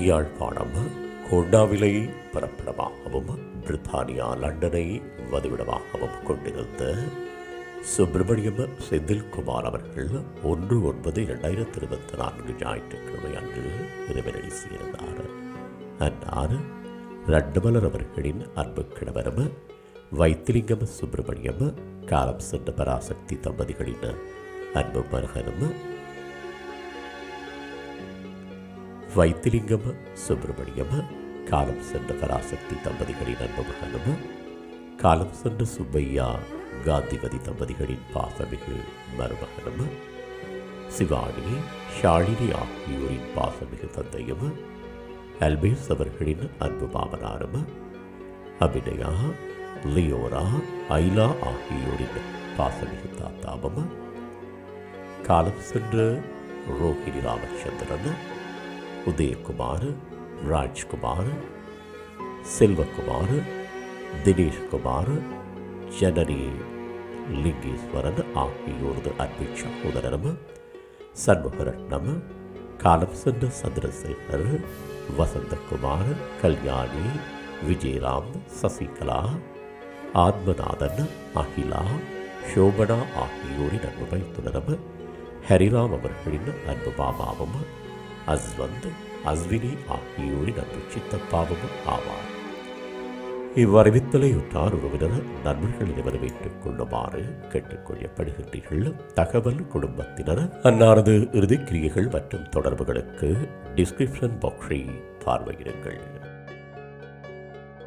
யாழ்ப்பாணம் கொண்டாவிலை பரப்பிடமாகவும் பிரித்தானியா லண்டனை வதிவிடமாகவும் கொண்டிருந்த சுப்பிரமணியம் செந்தில்குமார் அவர்கள் ஒன்று ஒன்பது இரண்டாயிரத்தி இருபத்தி நான்கு ஞாயிற்றுக்கிழமை அன்று இறைவனடி சேர்ந்தார் அன்னார் ரண்டமலர் அவர்களின் அன்பு கிழவரும் வைத்திலிங்கம் சுப்பிரமணியம் காலம் சென்ற பராசக்தி தம்பதிகளின் அன்பு மருகனும் வைத்திலிங்கம சுப்பிரமணியம காலம் சென்ற பராசக்தி தம்பதிகளின் அன்பு மகனும் காலம் சென்ற சுப்பையா காந்திமதி தம்பதிகளின் பாசமிகு மருமகனும சிவானி ஷாலினி ஆகியோரின் பாசமிகு தந்தையும் அல்பேஸ் அவர்களின் அன்பு மாமனாரும் அபிநயா லியோரா ஐலா ஆகியோரின் பாசமிகு தாத்தாவும் காலம் சென்ற ரோஹிணி ராமச்சந்திரன் உதயகுமார் ராஜ்குமார் செல்வகுமார் தினேஷ்குமார் ஜனனி லிங்கேஸ்வரன் ஆகியோரது அன்பு சகோதரரும் சண்முகரட்னம் காலம் சென்ற சந்திரசேகர் வசந்தகுமார் கல்யாணி விஜயராம் சசிகலா ஆத்மநாதன் அகிலா சோபனா ஆகியோரின் அன்பு தொடரும் ஹரிராம் அவர்களின் அன்பு மாமாவும் அஸ்வந்த் அஸ்வினி ஆகியோரின் அன்பு சித்தப்பாவும் ஆவார். இவ்வறிவித்தலையுற்றார் உறவினர் நண்பர்களை வரவேற்றுக் கொள்ளுமாறு கேட்டுக்கொள்ளப்படுகின்றீர்கள் தகவல் குடும்பத்தினர் அன்னாரது இறுதிக்கிரியைகள் மற்றும் தொடர்புகளுக்கு டிஸ்கிரிப்ஷன் பாக்ஸை பார்வையிடுங்கள்.